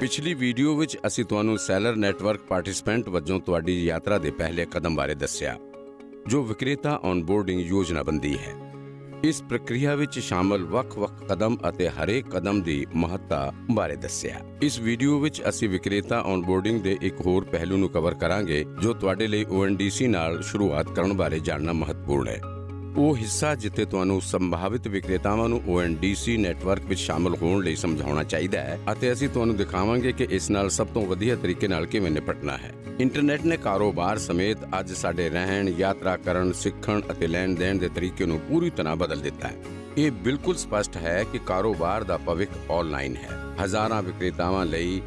ਪਿਛਲੀ ਵੀਡੀਓ ਵਿੱਚ ਅਸੀਂ ਤੁਹਾਨੂੰ ਸੈਲਰ ਨੈਟਵਰਕ ਪਾਰਟਿਸਪੈਂਟ ਵਜੋਂ ਤੁਹਾਡੀ ਯਾਤਰਾ ਦੇ ਪਹਿਲੇ ਕਦਮ ਬਾਰੇ ਦੱਸਿਆ, ਜੋ ਵਿਕਰੇਤਾ ਔਨਬੋਰਡਿੰਗ ਯੋਜਨਾਬੰਦੀ ਹੈ। ਇਸ ਪ੍ਰਕਿਰਿਆ ਵਿੱਚ ਸ਼ਾਮਲ ਵੱਖ-ਵੱਖ ਕਦਮ ਅਤੇ ਹਰੇਕ ਕਦਮ ਦੀ ਮਹੱਤਤਾ ਬਾਰੇ ਦੱਸਿਆ। ਇਸ ਵੀਡੀਓ ਵਿੱਚ ਅਸੀਂ ਵਿਕਰੇਤਾ ਔਨਬੋਰਡਿੰਗ ਦੇ ਇੱਕ ਹੋਰ ਪਹਿਲੂ ਨੂੰ ਕਵਰ ਕਰਾਂਗੇ, ਜੋ ਤੁਹਾਡੇ ਲਈ ONDC ਨਾਲ ਸ਼ੁਰੂਆਤ ਕਰਨ ਬਾਰੇ ਜਾਣਨਾ ਮਹੱਤਵਪੂਰਨ ਹੈ। ਉਹ ਹਿੱਸਾ ਜਿੱਥੇ ਤੁਹਾਨੂੰ ਸੰਭਾਵਿਤ ਵਿਕਰੇਤਾਵਾਂ ਨੂੰ ONDC ਨੈਟਵਰਕ ਵਿੱਚ ਸ਼ਾਮਲ ਹੋਣ ਲਈ ਸਮਝਾਉਣਾ ਚਾਹੀਦਾ ਹੈ ਅਤੇ ਅਸੀਂ ਤੁਹਾਨੂੰ ਦਿਖਾਵਾਂਗੇ ਕਿ ਇਸ ਨਾਲ ਸਭ ਤੋਂ ਵਧੀਆ ਤਰੀਕੇ ਨਾਲ ਕਿਵੇਂ ਨਿਪਟਣਾ ਹੈ। ਇੰਟਰਨੈਟ ਨੇ ਕਾਰੋਬਾਰ ਸਮੇਤ ਅੱਜ ਸਾਡੇ ਰਹਿਣ, ਯਾਤਰਾ ਕਰਨ, ਸਿੱਖਣ ਅਤੇ ਲੈਣ ਦੇਣ ਦੇ ਤਰੀਕੇ ਨੂੰ ਪੂਰੀ ਤਰ੍ਹਾਂ ਬਦਲ ਦਿੱਤਾ ਹੈ। ਇਹ ਬਿਲਕੁਲ ਸਪਸ਼ਟ ਹੈ ਕਿ ਕਾਰੋਬਾਰ ਦਾ ਭਵਿੱਖ ਆਨਲਾਈਨ ਹੈ। ਹਜ਼ਾਰਾਂ ਵਿਕਰੇਤਾਵਾਂ ਲਈ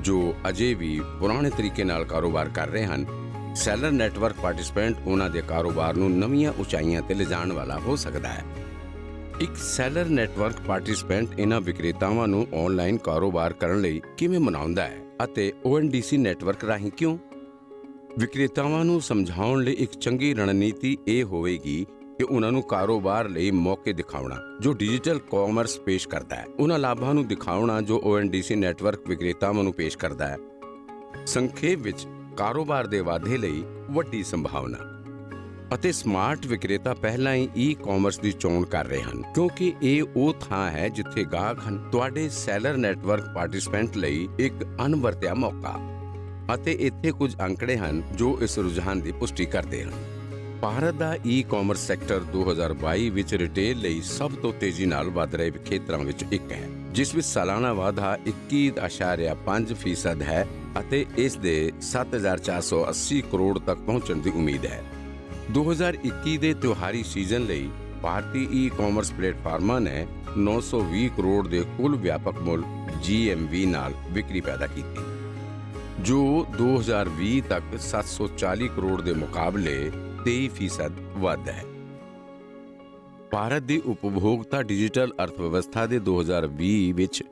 ਜੋ ਅਜੇ ਵੀ ਪੁਰਾਣੇ ਤਰੀਕੇ ਨਾਲ ਕਾਰੋਬਾਰ ਕਰ ਰਹੇ ਹਨ ਸੈਲਰ ਨੈਟਵਰਕ ਪਾਰਟਿਸਪੈਂਟ ਉਹਨਾਂ ਦੇ ਕਾਰੋਬਾਰ ਨੂੰ ਨਵੀਆਂ ਉਚਾਈਆਂ ਤੇ ਲਿਜਾਣ ਵਾਲਾ ਹੋ ਸਕਦਾ ਹੈ। ਇੱਕ ਸੈਲਰ ਨੈਟਵਰਕ ਪਾਰਟਿਸਪੈਂਟ ਇਹਨਾਂ ਵਿਕਰੇਤਾਵਾਂ ਨੂੰ ਆਨਲਾਈਨ ਕਾਰੋਬਾਰ ਕਰਨ ਲਈ ਕਿਵੇਂ ਮਨਾਉਂਦਾ ਹੈ ਅਤੇ ONDC ਨੈਟਵਰਕ ਰਾਹੀਂ ਕਿਉਂ? ਵਿਕਰੇਤਾਵਾਂ ਨੂੰ ਸਮਝਾਉਣ ਲਈ ਇੱਕ ਚੰਗੀ ਰਣਨੀਤੀ ਇਹ ਹੋਵੇਗੀ ਕਿ ਉਹਨਾਂ ਨੂੰ ਕਾਰੋਬਾਰ ਲਈ ਮੌਕੇ ਦਿਖਾਉਣਾ, ਜੋ ਡਿਜੀਟਲ ਕਾਮਰਸ ਪੇਸ਼ ਕਰਦਾ ਹੈ। ਉਹਨਾਂ ਲਾਭਾਂ ਨੂੰ ਦਿਖਾਉਣਾ ਜੋ ONDC ਨੈਟਵਰਕ ਵਿਕਰੇਤਾਵਾਂ ਨੂੰ ਪੇਸ਼ ਕਰਦਾ ਹੈ। ਸੰਖੇਪ ਵਿੱਚ ਕਾਰੋਬਾਰ ਦੇ ਵਾਧੇ ਲਈ ਵੱਡੀ ਸੰਭਾਵਨਾ। ਅਤੇ ਸਮਾਰਟ ਵਿਕਰੇਤਾ ਪਹਿਲਾਂ ਹੀ ਈ-ਕਾਮਰਸ ਦੀ ਚੋਣ ਕਰ ਰਹੇ ਹਨ, ਕਿਉਂਕਿ ਇਹ ਉਹ ਥਾਂ ਹੈ ਜਿੱਥੇ ਗਾਹਕ ਹਨ। ਤੁਹਾਡੇ ਸੈਲਰ ਨੈਟਵਰਕ ਪਾਰਟਿਸਪੈਂਟ ਲਈ ਇੱਕ ਅਣਵਰਤਿਆ ਮੌਕਾ। ਅਤੇ ਇੱਥੇ ਕੁਝ ਅੰਕੜੇ ਹਨ ਜੋ ਇਸ ਰੁਝਾਨ ਦੀ ਪੁਸ਼ਟੀ ਕਰਦੇ ਹਨ। ਭਾਰਤ ਦਾ ਈ-ਕਾਮਰਸ ਸੈਕਟਰ 2022 ਵਿੱਚ ਰਿਟੇਲ ਲਈ ਸਭ ਤੋਂ ਤੇਜ਼ੀ ਨਾਲ ਵਧ ਰਹੇ ਖੇਤਰਾਂ ਵਿੱਚ ਇੱਕ ਹੈ, ਜਿਸ ਵਿੱਚ ਸਾਲਾਨਾ ਵਾਧਾ 21.5% ਹੈ ਅਤੇ ਇਸ ਦੇ 7480 ਕਰੋੜ ਤੱਕ ਪਹੁੰਚਣ ਦੀ ਉਮੀਦ ਹੈ। 2021 ਦੇ ਤਿਉਹਾਰੀ ਸੀਜ਼ਨ ਲਈ ਭਾਰਤੀ ਈ-ਕਾਮਰਸ ਪਲੇਟਫਾਰਮਾਂ ਨੇ 920 ਕਰੋੜ ਦੇ ਕੁੱਲ ਵਿਆਪਕ ਮੁੱਲ GMV ਨਾਲ ਵਿਕਰੀ ਪੈਦਾ ਕੀਤੀ, ਜੋ 2020 ਤੱਕ 740 ਕਰੋੜ ਦੇ ਮੁਕਾਬਲੇ 23% ਵੱਧ ਹੈ। ਭਾਰਤ ਦੀ ਉਪਭੋਗਤਾ ਡਿਜੀਟਲ ਅਰਥਵਿਵਸਥਾ ਦੇ 2020 ਵਿੱਚ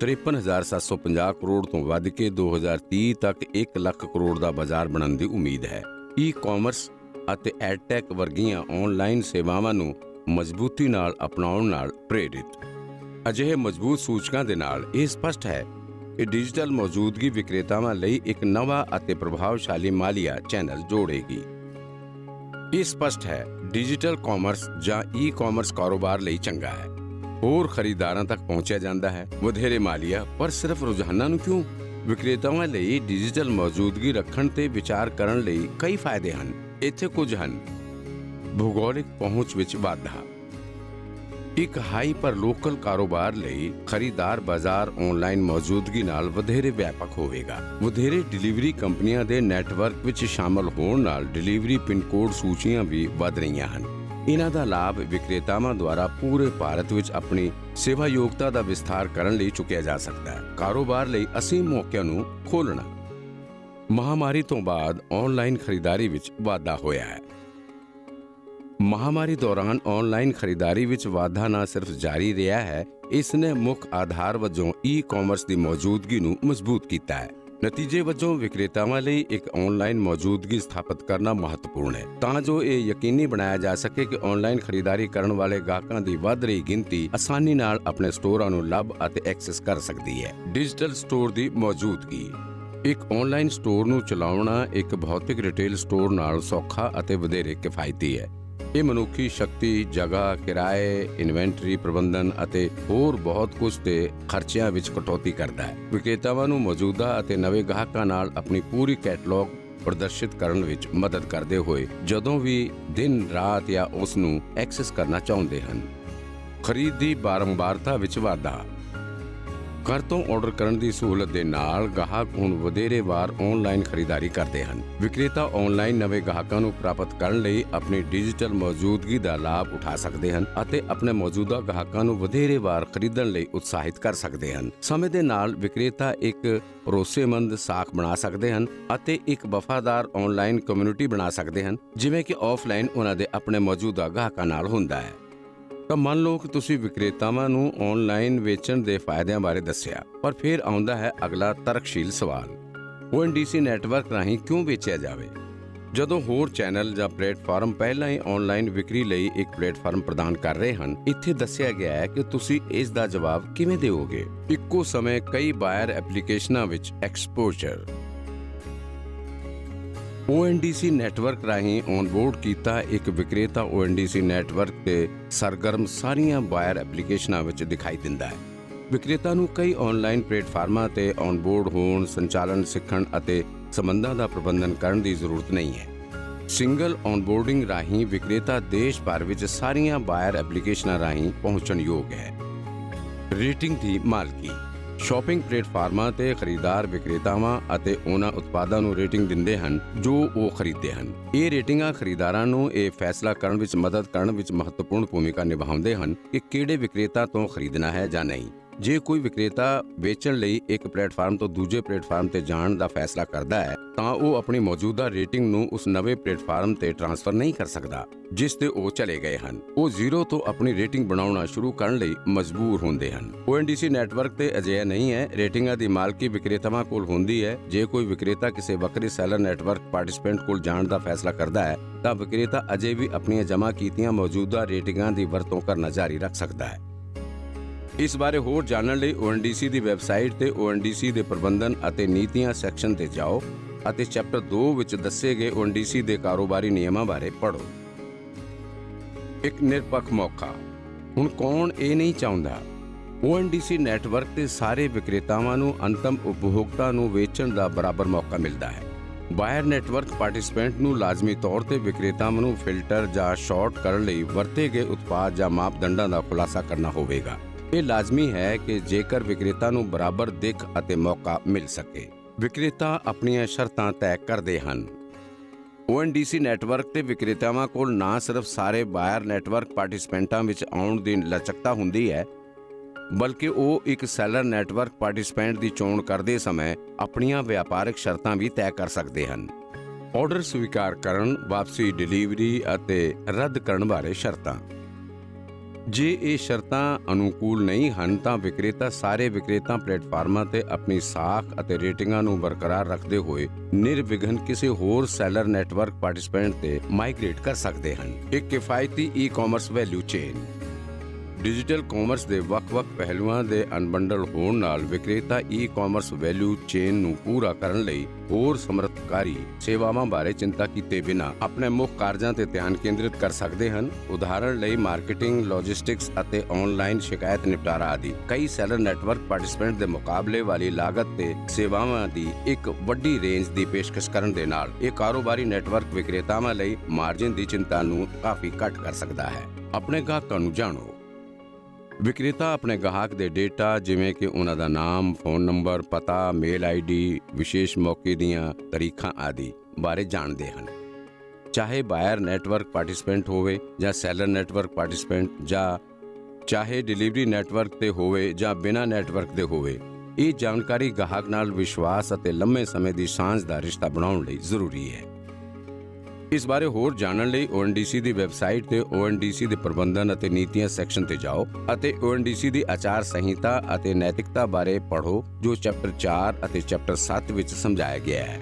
53750 ਕਰੋੜ ਤੋਂ ਵੱਧ ਕੇ 2030 ਤੱਕ 1 ਲੱਖ ਕਰੋੜ ਦਾ ਬਾਜ਼ਾਰ ਬਣਨ ਦੀ ਉਮੀਦ ਹੈ। ਈ-ਕਾਮਰਸ ਅਤੇ ਐਡਟੈਕ ਵਰਗੀਆਂ ਆਨਲਾਈਨ ਸੇਵਾਵਾਂ ਨੂੰ ਮਜ਼ਬੂਤੀ ਨਾਲ ਅਪਣਾਉਣ ਨਾਲ ਪ੍ਰੇਰਿਤ। ਅਜਿਹੇ ਮਜ਼ਬੂਤ ਸੂਚਕਾਂ ਦੇ ਨਾਲ ਇਹ ਸਪਸ਼ਟ ਹੈ ਕਿ ਡਿਜੀਟਲ ਮੌਜੂਦਗੀ ਵਿਕਰੇਤਾਵਾਂ ਲਈ ਇੱਕ ਨਵਾਂ ਅਤੇ ਪ੍ਰਭਾਵਸ਼ਾਲੀ ਮਾਲੀਆ ਚੈਨਲ ਜੋੜੇਗੀ। ਇਹ ਸਪਸ਼ਟ ਹੈ, ਡਿਜੀਟਲ ਕਾਮਰਸ ਜਾਂ ਈ-ਕਾਮਰਸ ਕਾਰੋਬਾਰ ਲਈ ਚੰਗਾ ਹੈ। ਹੋਰ ਖਰੀਦਾਰਾਂ ਤੱਕ ਪਹੁੰਚਿਆ ਜਾਂਦਾ ਹੈ, ਵਧੇਰੇ ਮਾਲੀਆ, ਪਰ ਸਿਰਫ ਰੁਝਾਨਾਂ ਨੂੰ ਕਿਉਂ? ਵਿਕਰੇਤਾਵਾਂ ਲਈ ਡਿਜੀਟਲ ਮੌਜੂਦਗੀ ਰੱਖਣ ਤੇ ਵਿਚਾਰ ਕਰਨ ਲਈ ਕਈ ਫਾਇਦੇ ਹਨ। ਇੱਥੇ ਕੁਝ ਹਨ। ਭੂਗੋਲਿਕ ਪਹੁੰਚ ਵਿੱਚ ਵਾਧਾ ਇੱਕ ਹਾਈਪਰ ਲੋਕਲ ਕਾਰੋਬਾਰ ਲਈ ਖਰੀਦਾਰ ਬਾਜ਼ਾਰ ਆਨਲਾਈਨ ਮੌਜੂਦਗੀ ਨਾਲ ਵਧੇਰੇ ਵਿਆਪਕ ਹੋਵੇਗਾ। ਵਧੇਰੇ ਡਿਲੀਵਰੀ ਕੰਪਨੀਆਂ ਦੇ ਨੈਟਵਰਕ ਵਿੱਚ ਸ਼ਾਮਲ ਹੋਣ ਨਾਲ ਡਿਲੀਵਰੀ ਪਿੰਨ ਕੋਡ ਸੂਚੀਆਂ ਵੀ ਵਧ ਰਹੀਆਂ ਹਨ। ਇਹਨਾਂ ਦਾ ਲਾਭ ਵਿਕਰੇਤਾਵਾਂ ਦੁਆਰਾ ਪੂਰੇ ਭਾਰਤ ਵਿੱਚ ਆਪਣੀ ਸੇਵਾ ਯੋਗਤਾ ਦਾ ਵਿਸਥਾਰ ਕਰਨ ਲਈ ਚੁੱਕਿਆ ਜਾ ਸਕਦਾ ਹੈ। ਕਾਰੋਬਾਰ ਲਈ ਅਸੀਮ ਮੌਕਿਆਂ ਨੂੰ ਖੋਲਣਾ ਮਹਾਮਾਰੀ ਤੋਂ ਬਾਅਦ ਆਨਲਾਈਨ ਖਰੀਦਾਰੀ ਵਿੱਚ ਵਾਧਾ ਹੋਇਆ ਹੈ। ਮਹਾਮਾਰੀ ਦੌਰਾਨ ਆਨਲਾਈਨ ਖਰੀਦਾਰੀ ਵਿੱਚ ਵਾਧਾ ਨਾ ਸਿਰਫ ਜਾਰੀ ਰਿਹਾ ਹੈ ਇਸ ਨੇ ਮੁੱਖ ਆਧਾਰ ਵਜੋਂ ਈ-ਕਾਮਰਸ ਦੀ ਮੌਜੂਦਗੀ ਨੂੰ ਮਜ਼ਬੂਤ ਕੀਤਾ ਹੈ। ਨਤੀਜੇ ਵਜੋਂ ਵਿਕਰੇਤਾਵਾਂ ਲਈ ਇੱਕ ਆਨਲਾਈਨ ਮੌਜੂਦਗੀ ਸਥਾਪਿਤ ਕਰਨਾ ਮਹੱਤਵਪੂਰਨ ਹੈ। ਤਾਂ ਜੋ ਇਹ ਯਕੀਨੀ ਬਣਾਇਆ ਜਾ ਸਕੇ ਕਿ ਆਨਲਾਈਨ ਖਰੀਦਾਰੀ ਕਰਨ ਵਾਲੇ ਗਾਹਕਾਂ ਦੀ ਵੱਧ ਰਹੀ ਗਿਣਤੀ ਆਸਾਨੀ ਨਾਲ ਆਪਣੇ ਸਟੋਰਾਂ ਨੂੰ ਲੱਭ ਅਤੇ ਐਕਸੈਸ ਕਰ ਸਕਦੀ ਹੈ। ਡਿਜੀਟਲ ਸਟੋਰ ਦੀ ਮੌਜੂਦਗੀ। ਇੱਕ ਆਨਲਾਈਨ ਸਟੋਰ ਨੂੰ ਚਲਾਉਣਾ ਇੱਕ ਭੌਤਿਕ ਰਿਟੇਲ ਸਟੋਰ ਨਾਲ ਸੌਖਾ ਅਤੇ ਵਧੇਰੇ ਕਿਫਾਇਤੀ ਹੈ। ਇਹ ਮਨੁੱਖੀ ਸ਼ਕਤੀ, ਜਗ੍ਹਾ, ਕਿਰਾਏ, ਇਨਵੈਂਟਰੀ, ਪ੍ਰਬੰਧਨ ਅਤੇ ਹੋਰ ਬਹੁਤ ਕੁਝ ਦੇ ਖਰਚਿਆਂ ਵਿੱਚ ਕਟੌਤੀ ਕਰਦਾ ਹੈ। ਵਿਕਰੇਤਾਵਾਂ ਨੂੰ ਮੌਜੂਦਾ ਅਤੇ ਨਵੇਂ ਗਾਹਕਾਂ ਨਾਲ ਆਪਣੀ ਪੂਰੀ ਕੈਟਲੌਗ ਪ੍ਰਦਰਸ਼ਿਤ ਕਰਨ ਵਿੱਚ ਮਦਦ ਕਰਦੇ ਹੋਏ ਜਦੋਂ ਵੀ ਦਿਨ, ਰਾਤ ਜਾਂ ਉਸ ਨੂੰ ਐਕਸੈਸ ਕਰਨਾ ਚਾਹੁੰਦੇ ਹਨ। ਖਰੀਦ ਦੀ ਬਾਰੰਬਾਰਤਾ ਵਿੱਚ ਵਾਧਾ ਘਰ ਤੋਂ ਆਰਡਰ ਕਰਨ ਦੀ ਸਹੂਲਤ ਦੇ ਨਾਲ ਗਾਹਕ ਹੁਣ ਵਧੇਰੇ ਵਾਰ ਆਨਲਾਈਨ ਖਰੀਦਾਰੀ ਕਰਦੇ ਹਨ। ਵਿਕਰੇਤਾ ਆਨਲਾਈਨ ਨਵੇਂ ਗਾਹਕਾਂ ਨੂੰ ਪ੍ਰਾਪਤ ਕਰਨ ਲਈ ਆਪਣੀ ਡਿਜੀਟਲ ਮੌਜੂਦਗੀ ਦਾ ਲਾਭ ਉਠਾ ਸਕਦੇ ਹਨ ਅਤੇ ਆਪਣੇ ਮੌਜੂਦਾ ਗਾਹਕਾਂ ਨੂੰ ਵਧੇਰੇ ਵਾਰ ਖਰੀਦਣ ਲਈ ਉਤਸ਼ਾਹਿਤ ਕਰ ਸਕਦੇ ਹਨ। ਸਮੇਂ ਦੇ ਨਾਲ ਵਿਕਰੇਤਾ ਇੱਕ ਭਰੋਸੇਮੰਦ ਸਾਖ ਬਣਾ ਸਕਦੇ ਹਨ ਅਤੇ ਇੱਕ ਵਫਾਦਾਰ ਆਨਲਾਈਨ ਕਮਿਊਨਿਟੀ ਬਣਾ ਸਕਦੇ ਹਨ, ਜਿਵੇਂ ਕਿ ਆਫਲਾਈਨ ਉਹਨਾਂ ਦੇ ਆਪਣੇ ਮੌਜੂਦਾ ਗਾਹਕਾਂ ਨਾਲ ਹੁੰਦਾ ਹੈ। ਤਾਂ ਮੰਨ ਲਓ ਕਿ ਤੁਸੀਂ ਵਿਕਰੇਤਾਵਾਂ ਨੂੰ ਆਨਲਾਈਨ ਵੇਚਣ ਦੇ ਫਾਇਦਿਆਂ ਬਾਰੇ ਦੱਸਿਆ, ਪਰ ਫਿਰ ਆਉਂਦਾ ਹੈ ਅਗਲਾ ਤਰਕਸ਼ੀਲ ਸਵਾਲ। ONDC ਨੈਟਵਰਕ ਰਾਹੀਂ ਕਿਉਂ ਵੇਚਿਆ ਜਾਵੇ? ਜਦੋਂ ਹੋਰ ਚੈਨਲ ਜਾਂ ਪਲੇਟਫਾਰਮ ਪਹਿਲਾਂ ਹੀ ਆਨਲਾਈਨ ਵਿਕਰੀ ਲਈ ਇੱਕ ਪਲੇਟਫਾਰਮ ਪ੍ਰਦਾਨ ਕਰ ਰਹੇ ਹਨ, ਇੱਥੇ ਦੱਸਿਆ ਗਿਆ ਹੈ ਕਿ ਤੁਸੀਂ ਇਸ ਦਾ ਜਵਾਬ ਕਿਵੇਂ ਦਿਓਗੇ? ਇੱਕੋ ਸਮੇਂ ਕਈ ਬਾਇਰ ਐਪਲੀਕੇਸ਼ਨਾਂ ਵਿੱਚ ਐਕਸਪੋਜ਼ਰ ONDC ਨੈਟਵਰਕ ਰਾਹੀਂ ਔਨਬੋਰਡ ਕੀਤਾ ਇੱਕ ਵਿਕਰੇਤਾ ONDC ਨੈਟਵਰਕ ਤੇ ਸਰਗਰਮ ਸਾਰੀਆਂ ਬਾਇਰ ਐਪਲੀਕੇਸ਼ਨਾਂ ਵਿੱਚ ਦਿਖਾਈ ਦਿੰਦਾ ਹੈ। ਵਿਕਰੇਤਾ ਨੂੰ ਕਈ ਆਨਲਾਈਨ ਪਲੇਟਫਾਰਮਾਂ ਤੇ ਔਨਬੋਰਡ ਹੋਣ, ਸੰਚਾਲਨ ਸਿੱਖਣ ਅਤੇ ਸੰਬੰਧਾਂ ਦਾ ਪ੍ਰਬੰਧਨ ਕਰਨ ਦੀ ਜ਼ਰੂਰਤ ਨਹੀਂ ਹੈ। ਸਿੰਗਲ ਔਨਬੋਰਡਿੰਗ ਰਾਹੀਂ ਵਿਕਰੇਤਾ ਦੇਸ਼ ਭਰ ਵਿੱਚ ਸਾਰੀਆਂ ਬਾਇਰ ਐਪਲੀਕੇਸ਼ਨਾਂ ਰਾਹੀਂ ਪਹੁੰਚਣ ਯੋਗ ਹੈ। ਰੇਟਿੰਗ ਦੀ ਮਾਲਕੀ ਸ਼ਾਪਿੰਗ ਪਲੇਟਫਾਰਮਾਂ ਤੇ ਖਰੀਦਦਾਰ ਵਿਕਰੇਤਾਵਾਂ ਅਤੇ ਉਹਨਾਂ ਉਤਪਾਦਾਂ ਨੂੰ ਰੇਟਿੰਗ ਦਿੰਦੇ ਹਨ, ਜੋ ਉਹ ਖਰੀਦਦੇ ਹਨ। ਇਹ ਰੇਟਿੰਗਾਂ ਖਰੀਦਦਾਰਾਂ ਨੂੰ ਇਹ ਫੈਸਲਾ ਕਰਨ ਵਿੱਚ ਮਦਦ ਕਰਨ ਵਿੱਚ ਮਹੱਤਵਪੂਰਨ ਭੂਮਿਕਾ ਨਿਭਾਉਂਦੇ ਹਨ ਕਿ ਕਿਹੜੇ ਵਿਕਰੇਤਾ ਤੋਂ ਖਰੀਦਣਾ ਹੈ ਜਾਂ ਨਹੀਂ। ਜੇ ਕੋਈ ਵਿਕਰੇਤਾ ਵੇਚਣ ਲਈ ਇੱਕ ਪਲੇਟਫਾਰਮ ਤੋਂ ਦੂਜੇ ਪਲੇਟਫਾਰਮ ਤੇ ਜਾਣ ਦਾ ਫੈਸਲਾ ਕਰਦਾ ਹੈ, ਤਾਂ ਉਹ ਆਪਣੀ ਮੌਜੂਦਾ ਰੇਟਿੰਗ ਨੂੰ ਉਸ ਨਵੇਂ ਪਲੇਟਫਾਰਮ ਤੇ ਟ੍ਰਾਂਸਫਰ ਨਹੀਂ ਕਰ ਸਕਦਾ, ਜਿਸ ਤੇ ਉਹ ਚਲੇ ਗਏ ਹਨ। ਉਹ ਜ਼ੀਰੋ ਤੋਂ ਆਪਣੀ ਰੇਟਿੰਗ ਬਣਾਉਣਾ ਸ਼ੁਰੂ ਕਰਨ ਲਈ ਮਜਬੂਰ ਹੁੰਦੇ ਹਨ। ONDC ਨੈਟਵਰਕ ਤੇ ਅਜਿਹਾ ਨਹੀਂ ਹੈ, ਰੇਟਿੰਗਾਂ ਦੀ ਮਾਲਕੀ ਵਿਕਰੇਤਾਵਾਂ ਕੋਲ ਹੁੰਦੀ ਹੈ। ਜੇ ਕੋਈ ਵਿਕਰੇਤਾ ਕਿਸੇ ਵੱਖਰੇ ਸੈਲਰ ਨੈਟਵਰਕ ਪਾਰਟਿਸਪੈਂਟ ਕੋਲ ਜਾਣ ਦਾ ਫੈਸਲਾ ਕਰਦਾ ਹੈ, ਤਾਂ ਵਿਕਰੇਤਾ ਅਜੇ ਵੀ ਆਪਣੀਆਂ ਜਮ੍ਹਾਂ ਕੀਤੀਆਂ ਮੌਜੂਦਾ ਰੇਟਿੰਗਾਂ ਦੀ ਵਰਤੋਂ ਕਰਨਾ ਜਾਰੀ ਰੱਖ ਸਕਦਾ ਹੈ। ਇਸ ਬਾਰੇ ਹੋਰ ਜਾਣਨ ਲਈ ONDC ਦੀ ਵੈਬਸਾਈਟ ਤੇ ONDC ਦੇ ਪ੍ਰਬੰਧਨ ਅਤੇ ਨੀਤੀਆਂ ਸੈਕਸ਼ਨ ਤੇ ਜਾਓ ਅਤੇ ਚੈਪਟਰ 2 ਵਿੱਚ ਦੱਸੇ ਗਏ ONDC ਦੇ ਕਾਰੋਬਾਰੀ ਨਿਯਮਾਂ ਬਾਰੇ ਪੜ੍ਹੋ। ਇੱਕ ਨਿਰਪੱਖ ਮੌਕਾ। ਹੁਣ ਕੌਣ ਇਹ ਨਹੀਂ ਚਾਹੁੰਦਾ? ONDC ਨੈਟਵਰਕ ਤੇ ਸਾਰੇ ਵਿਕਰੇਤਾਵਾਂ ਨੂੰ ਅੰਤਮ ਉਪਭੋਗਤਾ ਨੂੰ ਵੇਚਣ ਦਾ ਬਰਾਬਰ ਮੌਕਾ ਮਿਲਦਾ ਹੈ। ਬਾਇਰ ਨੈਟਵਰਕ ਪਾਰਟਿਸਪੈਂਟ ਨੂੰ ਲਾਜ਼ਮੀ ਤੌਰ ਤੇ ਵਿਕਰੇਤਾਵਾਂ ਨੂੰ ਫਿਲਟਰ ਜਾਂ ਸ਼ਾਰਟ ਕਰਨ ਲਈ ਵਰਤੇ ਗਏ ਉਤਪਾਦ ਜਾਂ ਮਾਪਦੰਡਾਂ ਦਾ ਖੁਲਾਸਾ ਕਰਨਾ ਹੋਵੇਗਾ। ਇਹ ਲਾਜ਼ਮੀ ਹੈ ਕਿ ਜੇਕਰ ਵਿਕਰੇਤਾ ਨੂੰ ਬਰਾਬਰ ਦਿੱਖ ਅਤੇ ਮੌਕਾ ਮਿਲ ਸਕੇ। ਵਿਕਰੇਤਾ ਆਪਣੀਆਂ ਸ਼ਰਤਾਂ ਤੈਅ ਕਰਦੇ ਹਨ। ONDC ਨੈਟਵਰਕ ਤੇ ਵਿਕਰੇਤਾਵਾਂ ਕੋਲ ਨਾ ਸਿਰਫ ਸਾਰੇ ਬਾਇਰ ਨੈਟਵਰਕ ਪਾਰਟਿਸਪੈਂਟਾਂ ਵਿੱਚ ਆਉਣ ਦੀ ਲਚਕਤਾ ਹੁੰਦੀ ਹੈ, ਬਲਕਿ ਉਹ ਇੱਕ ਸੈਲਰ ਨੈਟਵਰਕ ਪਾਰਟਿਸਪੈਂਟ ਦੀ ਚੋਣ ਕਰਦੇ ਸਮੇਂ ਆਪਣੀਆਂ ਵਪਾਰਕ ਸ਼ਰਤਾਂ ਵੀ ਤੈਅ ਕਰ ਸਕਦੇ ਹਨ। ਆਰਡਰ ਸਵੀਕਾਰ ਕਰਨ, ਵਾਪਸੀ ਡਿਲੀਵਰੀ ਅਤੇ ਰੱਦ ਕਰਨ ਬਾਰੇ ਸ਼ਰਤਾਂ। ਜੇ ਇਹ ਸ਼ਰਤਾਂ ਅਨੁਕੂਲ ਨਹੀਂ ਹਨ, ਤਾਂ ਵਿਕਰੇਤਾ ਸਾਰੇ ਵਿਕਰੇਤਾ ਪਲੇਟਫਾਰਮਾਂ ਤੇ ਆਪਣੀ ਸਾਖ ਅਤੇ ਰੇਟਿੰਗਾਂ ਨੂੰ ਬਰਕਰਾਰ ਰੱਖਦੇ ਹੋਏ ਨਿਰਵਿਘਨ ਕਿਸੇ ਹੋਰ ਸੈਲਰ ਨੈਟਵਰਕ ਪਾਰਟਿਸਪੈਂਟ ਤੇ ਮਾਈਗ੍ਰੇਟ ਕਰ ਸਕਦੇ ਹਨ। ਇੱਕ ਕਿਫਾਇਤੀ e commerce value chain digital commerce ਦੇ ਵੱਖ-ਵੱਖ ਪਹਿਲੂਆਂ ਦੇ ਅਨਬੰਡਲ ਹੋਣ ਨਾਲ ਵਿਕਰੇਤਾ ਈ-ਕਾਮਰਸ ਵੈਲਿਊ ਚੇਨ ਨੂੰ ਪੂਰਾ ਕਰਨ ਲਈ ਹੋਰ ਸਮਰੱਥਕਾਰੀ ਸੇਵਾਵਾਂ ਬਾਰੇ ਚਿੰਤਾ ਕੀਤੇ ਬਿਨਾ ਆਪਣੇ ਮੁੱਖ ਕਾਰਜਾਂ ਤੇ ਧਿਆਨ ਕੇਂਦਰਿਤ ਕਰ ਸਕਦੇ ਹਨ। ਉਦਾਹਰਣ ਲਈ ਮਾਰਕੀਟਿੰਗ ਲੌਜਿਸਟਿਕਸ ਅਤੇ ਆਨਲਾਈਨ ਸ਼ਿਕਾਇਤ ਨਿਪਟਾਰਾ ਆਦਿ। ਕਈ ਸੈਲਰ ਨੈਟਵਰਕ ਪਾਰਟਿਸਪੈਂਟ ਦੇ ਮੁਕਾਬਲੇ ਵਾਲੀ ਲਾਗਤ ਤੇ ਸੇਵਾਵਾਂ ਦੀ ਇੱਕ ਵੱਡੀ ਰੇਂਜ ਦੀ ਪੇਸ਼ਕਸ਼ ਕਰਨ ਦੇ ਨਾਲ ਇਹ ਕਾਰੋਬਾਰੀ ਨੈਟਵਰਕ ਵਿਕਰੇਤਾਵਾਂ ਲਈ ਮਾਰਜਿਨ ਦੀ ਚਿੰਤਾ ਨੂੰ ਕਾਫੀ ਘੱਟ ਕਰ ਸਕਦਾ ਹੈ। ਆਪਣੇ ਗਾਹਕਾਂ ਨੂੰ ਜਾਣੋ ਵਿਕਰੇਤਾ ਆਪਣੇ ਗਾਹਕ ਦੇ ਡੇਟਾ ਜਿਵੇਂ ਕਿ ਉਹਨਾਂ ਦਾ ਨਾਮ, ਫੋਨ ਨੰਬਰ, ਪਤਾ, ਮੇਲ ਆਈਡੀ, ਵਿਸ਼ੇਸ਼ ਮੌਕੇ ਦੀਆਂ ਤਾਰੀਖਾਂ ਆਦਿ ਬਾਰੇ ਜਾਣਦੇ ਹਨ। ਚਾਹੇ ਬਾਇਰ ਨੈਟਵਰਕ ਪਾਰਟਿਸਪੈਂਟ ਹੋਵੇ ਜਾਂ ਸੈਲਰ ਨੈਟਵਰਕ ਪਾਰਟਿਸਪੈਂਟ ਜਾਂ ਚਾਹੇ ਡਿਲੀਵਰੀ ਨੈਟਵਰਕ ਤੇ ਹੋਵੇ ਜਾਂ ਬਿਨਾ ਨੈਟਵਰਕ ਦੇ ਹੋਵੇ, ਇਹ ਜਾਣਕਾਰੀ ਗਾਹਕ ਨਾਲ ਵਿਸ਼ਵਾਸ ਅਤੇ ਲੰਮੇ ਸਮੇਂ ਦੀ ਸਾਂਝ ਦਾ ਰਿਸ਼ਤਾ ਬਣਾਉਣ ਲਈ ਜ਼ਰੂਰੀ ਹੈ। ਇਸ ਬਾਰੇ ਹੋਰ ਜਾਣਨ ਲਈ ONDC ਦੀ ਵੈਬਸਾਈਟ ਤੇ ONDC ਦੇ ਪ੍ਰਬੰਧਨ ਅਤੇ ਨੀਤੀਆਂ ਸੈਕਸ਼ਨ ਤੇ ਜਾਓ ਅਤੇ ONDC ਦੀ ਆਚਾਰ ਸੰਹਿਤਾ ਅਤੇ ਨੈਤਿਕਤਾ ਬਾਰੇ ਪੜ੍ਹੋ, ਜੋ ਚੈਪਟਰ 4 ਅਤੇ ਚੈਪਟਰ 7 ਵਿੱਚ ਸਮਝਾਇਆ ਗਿਆ ਹੈ।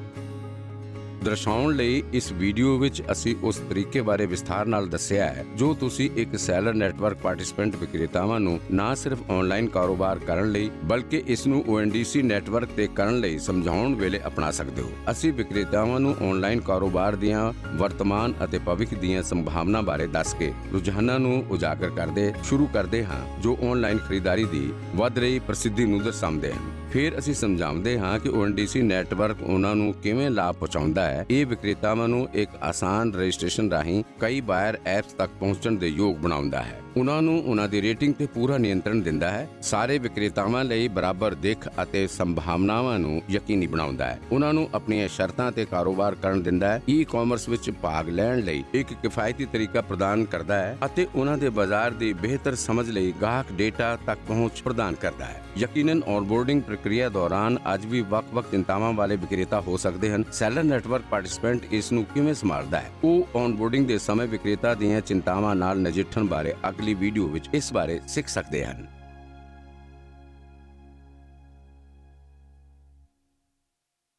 ਦਰਸਾਉਣ ਲਈ ਇਸ ਵੀਡੀਓ ਵਿੱਚ ਅਸੀਂ ਉਸ ਤਰੀਕੇ ਬਾਰੇ ਵਿਸਥਾਰ ਨਾਲ ਦੱਸਿਆ ਹੈ, ਜੋ ਤੁਸੀਂ ਇੱਕ ਸੈਲਰ ਨੈਟਵਰਕ ਪਾਰਟਿਸਪੈਂਟ ਵਿਕਰੇਤਾਵਾਂ ਨੂੰ ਨਾ ਸਿਰਫ ਆਨਲਾਈਨ ਕਾਰੋਬਾਰ ਕਰਨ ਲਈ, ਬਲਕਿ ਇਸ ਨੂੰ ONDC ਨੈਟਵਰਕ ਤੇ ਕਰਨ ਲਈ ਸਮਝਾਉਣ ਵੇਲੇ ਅਪਣਾ ਸਕਦੇ ਹੋ। ਅਸੀਂ ਵਿਕਰੇਤਾਵਾਂ ਨੂੰ ਆਨਲਾਈਨ ਕਾਰੋਬਾਰ ਦੀਆਂ ਵਰਤਮਾਨ ਅਤੇ ਭਵਿੱਖ ਦੀਆਂ ਸੰਭਾਵਨਾਵਾਂ ਬਾਰੇ ਦੱਸ ਕੇ ਰੁਝਾਨਾਂ ਨੂੰ ਉਜਾਗਰ ਕਰਦੇ, ਸ਼ੁਰੂ ਕਰਦੇ ਹਾਂ, ਜੋ ਆਨਲਾਈਨ ਖਰੀਦਦਾਰੀ ਦੀ ਵੱਧ ਰਹੀ ਪ੍ਰਸਿੱਧੀ ਨੂੰ ਦਰਸਾਉਂਦੇ ਹਨ। ਫਿਰ ਅਸੀਂ ਸਮਝਾਉਂਦੇ ਹਾਂ ਕਿ ONDC ਨੈਟਵਰਕ ਉਹਨਾਂ ਨੂੰ ਕਿਵੇਂ ਲਾਭ ਪਹੁੰਚਾਉਂਦਾ ਹੈ। ਇਹ ਵਿਕਰੇਤਾਵਾਂ ਨੂੰ ਇੱਕ ਆਸਾਨ ਰਜਿਸਟ੍ਰੇਸ਼ਨ ਰਾਹੀਂ ਕਈ ਬਾਇਰ ਐਪਸ ਤੱਕ ਪਹੁੰਚਣ ਦੇ ਯੋਗ ਬਣਾਉਂਦਾ ਹੈ। ਉਹਨਾਂ ਨੂੰ ਉਹਨਾਂ ਦੀ ਰੇਟਿੰਗ ਤੇ ਪੂਰਾ ਨਿਯੰਤਰਣ ਦਿੰਦਾ ਹੈ। ਸਾਰੇ ਵਿਕਰੇਤਾਵਾਂ ਲਈ ਬਰਾਬਰ ਦਿੱਖ ਅਤੇ ਸੰਭਾਵਨਾਵਾਂ ਨੂੰ ਯਕੀਨੀ ਬਣਾਉਂਦਾ ਹੈ। ਉਹਨਾਂ ਨੂੰ ਆਪਣੀਆਂ ਸ਼ਰਤਾਂ ਤੇ ਕਾਰੋਬਾਰ ਕਰਨ ਦਿੰਦਾ ਹੈ। ਈ-ਕਾਮਰਸ ਵਿੱਚ ਭਾਗ ਲੈਣ ਲਈ ਇੱਕ ਕਿਫਾਇਤੀ ਤਰੀਕਾ ਪ੍ਰਦਾਨ ਕਰਦਾ ਹੈ ਅਤੇ ਉਹਨਾਂ ਦੇ ਬਾਜ਼ਾਰ ਦੀ ਬਿਹਤਰ ਸਮਝ ਲਈ ਗਾਹਕ ਡੇਟਾ ਤੱਕ ਪਹੁੰਚ ਪ੍ਰਦਾਨ ਕਰਦਾ ਹੈ। ਯਕੀਨਨ ਔਨਬੋਰਡਿੰਗ ਪ੍ਰਕਿਰਿਆ ਦੌਰਾਨ ਅੱਜ ਵੀ ਵੱਖ-ਵੱਖ ਚਿੰਤਾਵਾਂ ਵਾਲੇ ਵਿਕਰੇਤਾ ਹੋ ਸਕਦੇ ਹਨ। ਸੈਲਰ ਨੈਟਵਰਕ ਪਾਰਟਿਸਪੈਂਟ ਇਸ ਨੂੰ ਕਿਵੇਂ ਸੰਭਾਲਦਾ ਹੈ? ਉਹ ਔਨਬੋਰਡਿੰਗ ਦੇ ਸਮੇਂ ਵਿਕਰੇਤਾ ਦੀਆਂ ਚਿੰਤਾਵਾਂ ਨਾਲ ਨਜਿੱਠਣ ਬਾਰੇ ਅਗਲੀ ਵੀਡੀਓ ਵਿੱਚ ਇਸ ਬਾਰੇ ਸਿੱਖ ਸਕਦੇ ਹਨ।